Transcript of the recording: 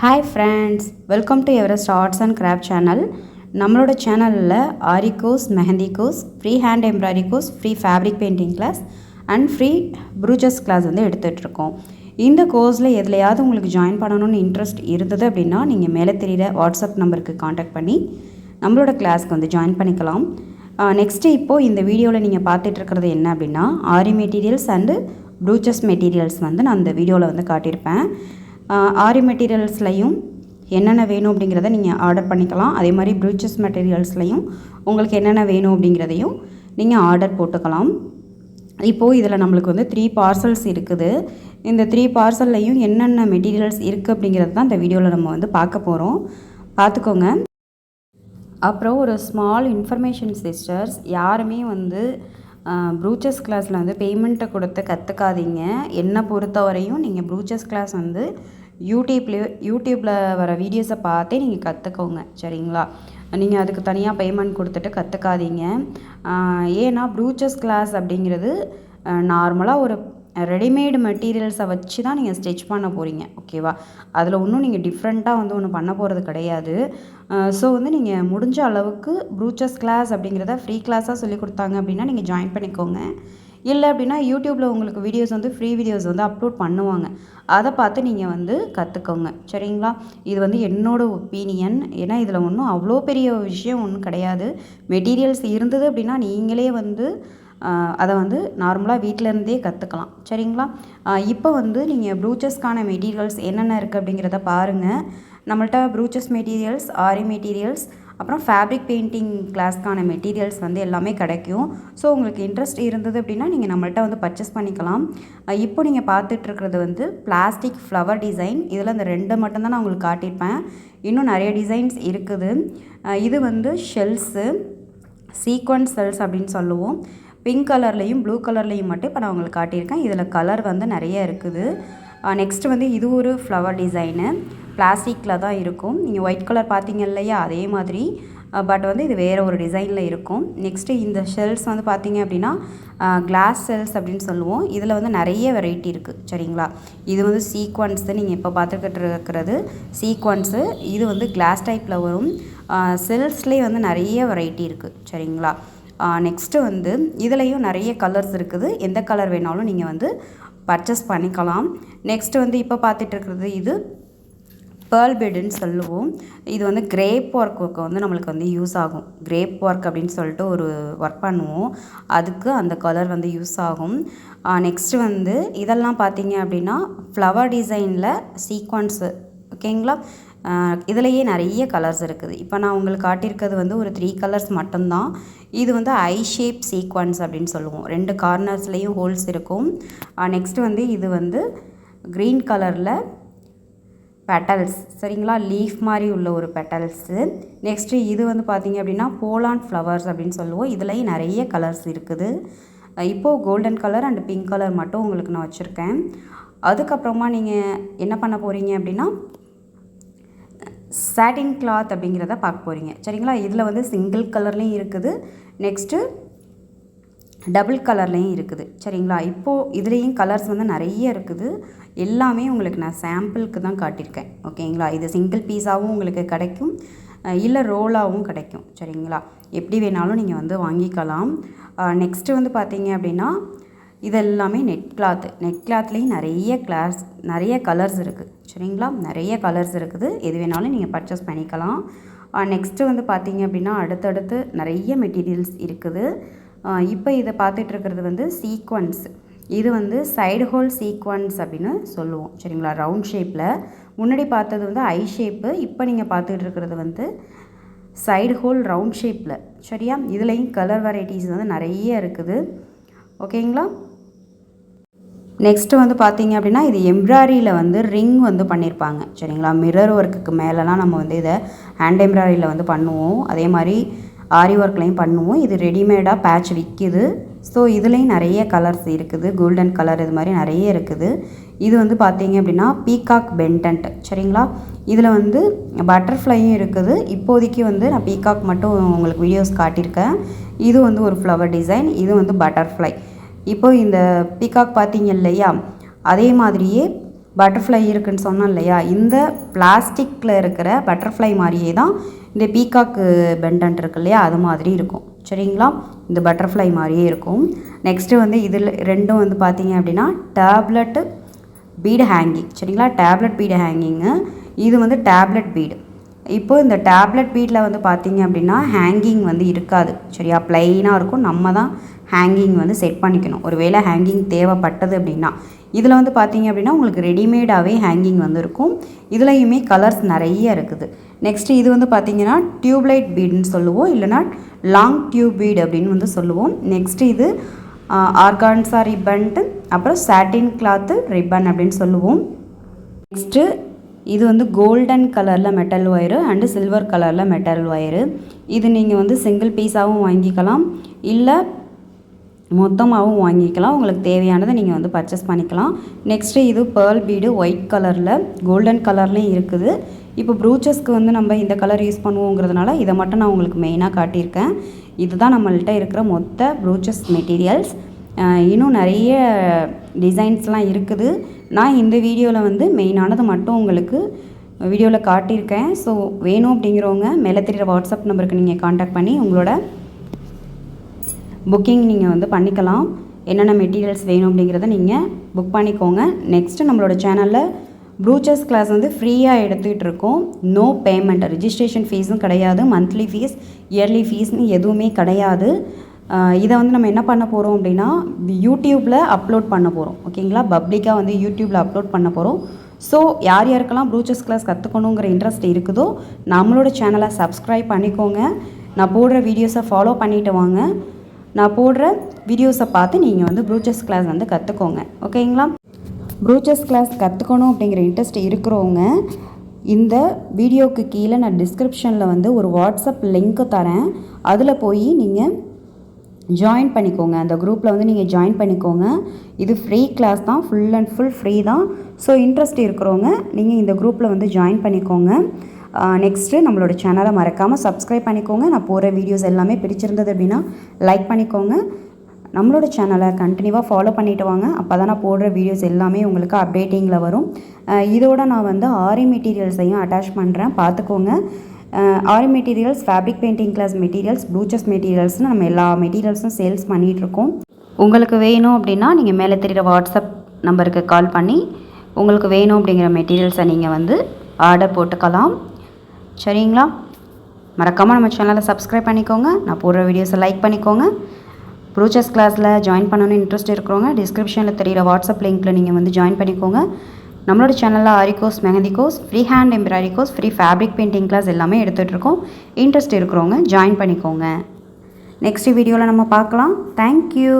Hi friends welcome to Everest arts and craft channel நம்மளோட சேனலில் aari course mehndi course free hand embroidery course free fabric painting class and free brooches class வந்து எடுத்துகிட்ருக்கோம் இந்த கோர்ஸில் எதுலையாவது உங்களுக்கு join பண்ணணும்னு interest இருந்தது அப்படின்னா நீங்கள் மேலே தெரியிற வாட்ஸ்அப் நம்பருக்கு காண்டாக்ட் பண்ணி நம்மளோட கிளாஸ்க்கு வந்து ஜாயின் பண்ணிக்கலாம். நெக்ஸ்ட்டு இப்போது இந்த வீடியோவில் நீங்கள் பார்த்துட்ருக்கிறது என்ன அப்படின்னா aari materials and brooches materials வந்து நான் அந்த வீடியோவில் வந்து காட்டியிருப்பேன். ஆரி மெட்டீரியல்ஸ்லையும் என்னென்ன வேணும் அப்படிங்கிறத நீங்கள் ஆர்டர் பண்ணிக்கலாம். அதே மாதிரி ப்ரூச்சஸ் மெட்டீரியல்ஸ்லையும் உங்களுக்கு என்னென்ன வேணும் அப்படிங்கிறதையும் நீங்கள் ஆர்டர் போட்டுக்கலாம். இப்போது இதில் நம்மளுக்கு வந்து த்ரீ பார்சல்ஸ் இருக்குது. இந்த த்ரீ பார்சல்லையும் என்னென்ன மெட்டீரியல்ஸ் இருக்குது அப்படிங்கிறது தான் இந்த வீடியோவில் நம்ம வந்து பார்க்க போகிறோம் பார்த்துக்கோங்க. அப்புறம் ஒரு ஸ்மால் இன்ஃபர்மேஷன் சிஸ்டர்ஸ் யாருமே வந்து ப்ரூச்சஸ் கிளாஸில் வந்து பேமெண்ட்டை கொடுத்து கற்றுக்காதீங்க என்னை பொறுத்தவரையும் நீங்கள் ப்ரூச்சஸ் கிளாஸ் வந்து யூடியூப்லேயோ யூடியூப்பில் வர வீடியோஸை பார்த்தே நீங்கள் கற்றுக்கோங்க சரிங்களா? நீங்கள் அதுக்கு தனியாக பேமெண்ட் கொடுத்துட்டு கற்றுக்காதீங்க ஏன்னா ப்ரூச்சஸ் கிளாஸ் அப்படிங்கிறது நார்மலாக ஒரு ரெடிமேடு மெட்டீரியல்ஸை வச்சு தான் நீங்கள் ஸ்டிச் பண்ண போகிறீங்க ஓகேவா அதில் ஒன்றும் நீங்கள் டிஃப்ரெண்ட்டாக வந்து ஒன்று பண்ண போகிறது கிடையாது. ஸோ வந்து நீங்கள் முடிஞ்ச அளவுக்கு ப்ரூச்சஸ் கிளாஸ் அப்படிங்கிறத ஃப்ரீ கிளாஸாக சொல்லி கொடுத்தாங்க அப்படின்னா நீங்கள் ஜாயின் பண்ணிக்கோங்க. இல்லை அப்படின்னா யூடியூப்பில் உங்களுக்கு வீடியோஸ் வந்து ஃப்ரீ வீடியோஸ் வந்து அப்லோட் பண்ணுவாங்க. அதை பார்த்து நீங்கள் வந்து கற்றுக்கோங்க சரிங்களா? இது வந்து என்னோடய ஒப்பீனியன் ஏன்னா இதில் ஒன்றும் அவ்வளோ பெரிய விஷயம் ஒன்றும் கிடையாது. மெட்டீரியல்ஸ் இருந்தது அப்படின்னா நீங்களே வந்து அதை வந்து நார்மலாக வீட்டிலேருந்தே கற்றுக்கலாம் சரிங்களா? இப்போ வந்து நீங்கள் ப்ரூச்சஸ்க்கான மெட்டீரியல்ஸ் என்னென்ன இருக்குது அப்படிங்கிறத பாருங்கள் நம்மள்ட்ட ப்ரூச்சஸ் மெட்டீரியல்ஸ் ஆரி மெட்டீரியல்ஸ் அப்புறம் ஃபேப்ரிக் பெயிண்டிங் கிளாஸ்க்கான மெட்டீரியல்ஸ் வந்து எல்லாமே கிடைக்கும். ஸோ உங்களுக்கு இன்ட்ரெஸ்ட் இருந்தது அப்படின்னா நீங்கள் நம்மள்ட்ட வந்து பர்ச்சேஸ் பண்ணிக்கலாம். இப்போ நீங்கள் பார்த்துட்ருக்கிறது வந்து பிளாஸ்டிக் ஃப்ளவர் டிசைன் இதில் இந்த ரெண்டு மட்டும்தான் நான் உங்களுக்கு காட்டியிருப்பேன். இன்னும் நிறைய டிசைன்ஸ் இருக்குது. இது வந்து ஷெல்ஸு சீக்வன்ஸ் செல்ஸ் அப்படின்னு சொல்லுவோம். பிங்க் கலர்லேயும் ப்ளூ கலர்லேயும் மட்டும் இப்போ நான் உங்களுக்கு காட்டியிருக்கேன். இதில் கலர் வந்து நிறைய இருக்குது. நெக்ஸ்ட்டு வந்து இது ஒரு ஃப்ளவர் டிசைனு பிளாஸ்டிக்கில் தான் இருக்கும். நீங்கள் ஒயிட் கலர் பார்த்தீங்க இல்லையா? அதே மாதிரி. பட் வந்து இது வேறு ஒரு டிசைனில் இருக்கும். நெக்ஸ்ட்டு இந்த ஷெல்ஸ் வந்து பார்த்தீங்க அப்படின்னா கிளாஸ் செல்ஸ் அப்படின்னு சொல்லுவோம். இதில் வந்து நிறைய வெரைட்டி இருக்குது சரிங்களா? இது வந்து சீக்வன்ஸு நீங்கள் இப்போ பார்த்துக்கிட்டு இருக்கிறது சீக்வன்ஸு இது வந்து கிளாஸ் டைப்பில் வரும். செல்ஸ்லேயே வந்து நிறைய வெரைட்டி இருக்குது சரிங்களா? நெக்ஸ்ட்டு வந்து இதுலேயும் நிறைய கலர்ஸ் இருக்குது. எந்த கலர் வேணாலும் நீங்கள் வந்து பர்ச்சேஸ் பண்ணிக்கலாம். நெக்ஸ்ட்டு வந்து இப்போ பார்த்துட்டு இருக்கிறது இது பேர்ல் பெட்டுன்னு சொல்லுவோம். இது வந்து கிரேப் ஒர்க்கு வந்து நம்மளுக்கு வந்து யூஸ் ஆகும். கிரேப் ஒர்க் அப்படின்னு சொல்லிட்டு ஒரு ஒர்க் பண்ணுவோம். அதுக்கு அந்த கலர் வந்து யூஸ் ஆகும். நெக்ஸ்ட்டு வந்து இதெல்லாம் பார்த்தீங்க அப்படின்னா ஃப்ளவர் டிசைனில் சீக்வன்ஸு ஓகேங்களா இதுலேயே நிறைய கலர்ஸ் இருக்குது. இப்போ நான் உங்களுக்கு காட்டியிருக்கிறது வந்து ஒரு த்ரீ கலர்ஸ் மட்டும்தான். இது வந்து ஐ ஷேப் சீக்வன்ஸ் அப்படின்னு சொல்லுவோம். ரெண்டு கார்னர்ஸ்லேயும் ஹோல்ஸ் இருக்கும். நெக்ஸ்ட்டு வந்து இது வந்து க்ரீன் கலரில் பெட்டல்ஸ் சரிங்களா? லீஃப் மாதிரி உள்ள ஒரு பெட்டல்ஸு நெக்ஸ்ட்டு இது வந்து பார்த்திங்க அப்படின்னா போலான் ஃப்ளவர்ஸ் அப்படின்னு சொல்லுவோம். இதுலேயும் நிறைய கலர்ஸ் இருக்குது. இப்போது golden colour and pink colour மட்டும் உங்களுக்கு நான் வச்சுருக்கேன். அதுக்கப்புறமா நீங்கள் என்ன பண்ண போகிறீங்க அப்படின்னா சாட்டின் கிளாத் அப்படிங்கிறத பார்க்க போகிறீங்க சரிங்களா? இதில் வந்து சிங்கிள் கலர்லேயும் இருக்குது. நெக்ஸ்ட்டு டபுள் கலர்லேயும் இருக்குது. சரிங்களா? இப்போது இதுலேயும் கலர்ஸ் வந்து நிறைய இருக்குது. எல்லாமே உங்களுக்கு நான் சாம்பிளுக்கு தான் காட்டியிருக்கேன். ஓகேங்களா? இது சிங்கிள் பீஸாகவும் உங்களுக்கு கிடைக்கும். இல்லை ரோலாகவும் கிடைக்கும். சரிங்களா? எப்படி வேணாலும் நீங்கள் வந்து வாங்கிக்கலாம். நெக்ஸ்ட்டு வந்து பார்த்தீங்க அப்படின்னா இது எல்லாமே நெட் கிளாத்து நெட் கிளாத்லேயும் நிறைய கிளாஸ் நிறைய கலர்ஸ் இருக்குது. சரிங்களா? நிறைய கலர்ஸ் இருக்குது. எது வேணாலும் நீங்கள் பர்ச்சேஸ் பண்ணிக்கலாம். நெக்ஸ்ட்டு வந்து பார்த்தீங்க அப்படின்னா அடுத்தடுத்து நிறைய மெட்டீரியல்ஸ் இருக்குது. இப்போ இதை பார்த்துட்ருக்கிறது வந்து சீக்வன்ஸ் இது வந்து சைடு ஹோல் சீக்வன்ஸ் அப்படின்னு சொல்லுவோம். சரிங்களா? ரவுண்ட் ஷேப்பில் முன்னாடி பார்த்தது வந்து ஐ ஷேப்பு இப்போ நீங்கள் பார்த்துட்டு இருக்கிறது வந்து சைடு ஹோல் ரவுண்ட் ஷேப்பில் சரியா? இதுலேயும் கலர் வெரைட்டிஸ் வந்து நிறைய இருக்குது. ஓகேங்களா? நெக்ஸ்ட்டு வந்து பார்த்தீங்க அப்படின்னா இது எம்ப்ராய்டரியில் வந்து ரிங் வந்து பண்ணியிருப்பாங்க சரிங்களா? மிரர் ஒர்க்குக்கு மேலெலாம் நம்ம வந்து இதை ஹேண்ட் எம்ப்ராய்டரியில் வந்து பண்ணுவோம். அதே மாதிரி ஆரி ஒர்க்லையும் பண்ணுவோம். இது ரெடிமேடாக பேட்ச் விற்கிது ஸோ இதுலேயும் நிறைய கலர்ஸ் இருக்குது. கோல்டன் கலர் இது மாதிரி நிறைய இருக்குது. இது வந்து பார்த்தீங்க அப்படின்னா பீகாக் பென்டன்ட் சரிங்களா? இதில் வந்து பட்டர்ஃப்ளையும் இருக்குது. இப்போதைக்கு வந்து நான் பீகாக் மட்டும் உங்களுக்கு வீடியோஸ் காட்டியிருக்கேன். இது வந்து ஒரு ஃப்ளவர் டிசைன் இது வந்து பட்டர்ஃப்ளை இப்போ இந்த பீகாக் பார்த்தீங்க இல்லையா? அதே மாதிரியே பட்டர்ஃப்ளை இருக்குன்னு சொன்னோம் இல்லையா? இந்த பிளாஸ்டிக்கில் இருக்கிற பட்டர்ஃப்ளை மாதிரியே தான் இந்த பீகாக்கு பெண்டன்ட் இருக்கு இல்லையா? அது மாதிரி இருக்கும். சரிங்களா? இந்த பட்டர்ஃப்ளை மாதிரியே இருக்கும். நெக்ஸ்ட்டு வந்து இதில் ரெண்டும் வந்து பார்த்தீங்க அப்படின்னா டேப்லெட்டு பீடு ஹேங்கிங் சரிங்களா? டேப்லெட் பீடு ஹேங்கிங்கு இது வந்து டேப்லெட் பீடு இப்போ இந்த டேப்லெட் வீட்டில் வந்து பார்த்தீங்க அப்படின்னா ஹேங்கிங் வந்து இருக்காது. சரியா? ப்ளைனாக இருக்கும். நம்ம தான் ஹேங்கிங் வந்து செட் பண்ணிக்கணும். ஒரு வேளை ஹேங்கிங் தேவைப்பட்டது அப்படின்னா. இதில் வந்து பார்த்தீங்க அப்படின்னா உங்களுக்கு ரெடிமேடாகவே ஹேங்கிங் வந்து இருக்கும் இதுலேயுமே கலர்ஸ் நிறைய இருக்குது. நெக்ஸ்ட்டு இது வந்து பார்த்தீங்கன்னா டியூப்லைட் பீடுன்னு சொல்லுவோம். இல்லைனா லாங் டியூப் பீட் அப்படின்னு வந்து சொல்லுவோம். நெக்ஸ்ட்டு இது ஆர்கான்ஸா ரிப்பன்ட்டு அப்புறம் சாட்டின் கிளாத்து ரிப்பன் அப்படின்னு சொல்லுவோம். நெக்ஸ்ட்டு இது வந்து கோல்டன் கலரில் மெட்டல் ஒயரு அண்டு சில்வர் கலரில் மெட்டல் ஒயரு இது நீங்கள் வந்து சிங்கிள் பீஸாகவும் வாங்கிக்கலாம். இல்லை மொத்தமாகவும் வாங்கிக்கலாம். உங்களுக்கு தேவையானதை நீங்கள் வந்து பர்ச்சேஸ் பண்ணிக்கலாம். நெக்ஸ்ட்டு இது பேர்ல் பீடு ஒயிட் கலரில் கோல்டன் கலர்லேயும் இருக்குது. இப்போ ப்ரூச்சஸ்க்கு வந்து நம்ம இந்த கலர் யூஸ் பண்ணுவோங்கிறதுனால இதை மட்டும் நான் உங்களுக்கு மெயினாக காட்டியிருக்கேன். இதுதான் நம்மள்கிட்ட இருக்கிற மொத்த ப்ரூச்சஸ் மெட்டீரியல்ஸ் இன்னும் நிறைய டிசைன்ஸ்லாம் இருக்குது. நான் இந்த வீடியோவில் வந்து மெயினானது மட்டும் உங்களுக்கு வீடியோவில் காட்டியிருக்கேன். ஸோ வேணும் அப்படிங்கிறவங்க மேலே தெரிகிற வாட்ஸ்அப் நம்பருக்கு நீங்கள் காண்டாக்ட் பண்ணி உங்களோட புக்கிங் நீங்கள் வந்து பண்ணிக்கலாம். என்னென்ன மெட்டீரியல்ஸ் வேணும் அப்படிங்கிறத நீங்கள் புக் பண்ணிக்கோங்க. நெக்ஸ்ட்டு நம்மளோட சேனலில் ப்ளூச்சர்ஸ் கிளாஸ் வந்து ஃப்ரீயாக எடுத்துகிட்டு இருக்கோம் நோ பேமெண்ட் ரிஜிஸ்ட்ரேஷன் ஃபீஸும் கிடையாது. மந்த்லி ஃபீஸ் இயர்லி ஃபீஸ்னு எதுவுமே கிடையாது. இதை வந்து நம்ம என்ன பண்ண போகிறோம் அப்படின்னா யூடியூப்பில் அப்லோட் பண்ண போகிறோம் ஓகேங்களா? பப்ளிக்காக வந்து யூடியூப்பில் அப்லோட் பண்ண போகிறோம் ஸோ யார் யாருக்கெல்லாம் ப்ரூச்சர்ஸ் கிளாஸ் கற்றுக்கணுங்கிற இன்ட்ரெஸ்ட் இருக்குதோ நம்மளோட சேனலை சப்ஸ்கிரைப் பண்ணிக்கோங்க. நான் போடுற வீடியோஸை ஃபாலோ பண்ணிவிட்டு வாங்க. நான் போடுற வீடியோஸை பார்த்து நீங்கள் வந்து ப்ரூச்சர்ஸ் கிளாஸ் வந்து கற்றுக்கோங்க ஓகேங்களா? ப்ரூச்சர்ஸ் கிளாஸ் கற்றுக்கணும் அப்படிங்கிற இன்ட்ரெஸ்ட் இருக்கிறவங்க இந்த வீடியோவுக்கு கீழே நான் டிஸ்கிரிப்ஷனில் வந்து ஒரு வாட்ஸ்அப் லிங்க்கு தரேன். அதில் போய் நீங்கள் ஜாயின் பண்ணிக்கோங்க. அந்த குரூப்பில் வந்து நீங்கள் ஜாயின் பண்ணிக்கோங்க. இது ஃப்ரீ கிளாஸ் தான். ஃபுல் அண்ட் ஃபுல் ஃப்ரீ தான். ஸோ இன்ட்ரெஸ்ட் இருக்கிறவங்க நீங்கள் இந்த குரூப்பில் வந்து ஜாயின் பண்ணிக்கோங்க. நெக்ஸ்ட்டு நம்மளோட சேனலை மறக்காமல் சப்ஸ்கிரைப் பண்ணிக்கோங்க. நான் போகிற வீடியோஸ் எல்லாமே பிடிச்சிருந்தது அப்படின்னா லைக் பண்ணிக்கோங்க. நம்மளோட சேனலை கண்டினியூவாக ஃபாலோ பண்ணிட்டு வாங்க. அப்போ தான் நான் போடுற வீடியோஸ் எல்லாமே உங்களுக்கு அப்டேட்டிங்கில் வரும். இதோட நான் வந்து ஆரி மெட்டீரியல்ஸையும் அட்டாச் பண்ணுறேன் பார்த்துக்கோங்க. Aari materials fabric painting class materials brooches மெட்டீரியல்ஸ்னு நம்ம எல்லா மெட்டீரியல்ஸும் சேல்ஸ் பண்ணிகிட்ருக்கோம் உங்களுக்கு வேணும் அப்படின்னா நீங்கள் மேலே தெரிகிற வாட்ஸ்அப் நம்பருக்கு கால் பண்ணி உங்களுக்கு வேணும் அப்படிங்கிற மெட்டீரியல்ஸை நீங்கள் வந்து ஆர்டர் போட்டுக்கலாம். சரிங்களா? மறக்காமல் நம்ம சேனலை சப்ஸ்கிரைப் பண்ணிக்கோங்க. நான் போடுற வீடியோஸை லைக் பண்ணிக்கோங்க. ப்ரூச்சர்ஸ் கிளாஸில் ஜாயின் பண்ணணும்னு இன்ட்ரெஸ்ட் இருக்கிறவங்க டிஸ்கிரிப்ஷனில் தெரியிற வாட்ஸ்அப் லிங்க்கில் நீங்கள் வந்து ஜாயின் பண்ணிக்கோங்க. நம்மளோட சேனலில் aari course mehndi course free hand embroidery course free fabric painting class எல்லாமே எடுத்துகிட்டு இருக்கோம். இன்ட்ரெஸ்ட் இருக்கிறவங்க ஜாயின் பண்ணிக்கோங்க. நெக்ஸ்ட் வீடியோவில் நம்ம பார்க்கலாம். தேங்க்யூ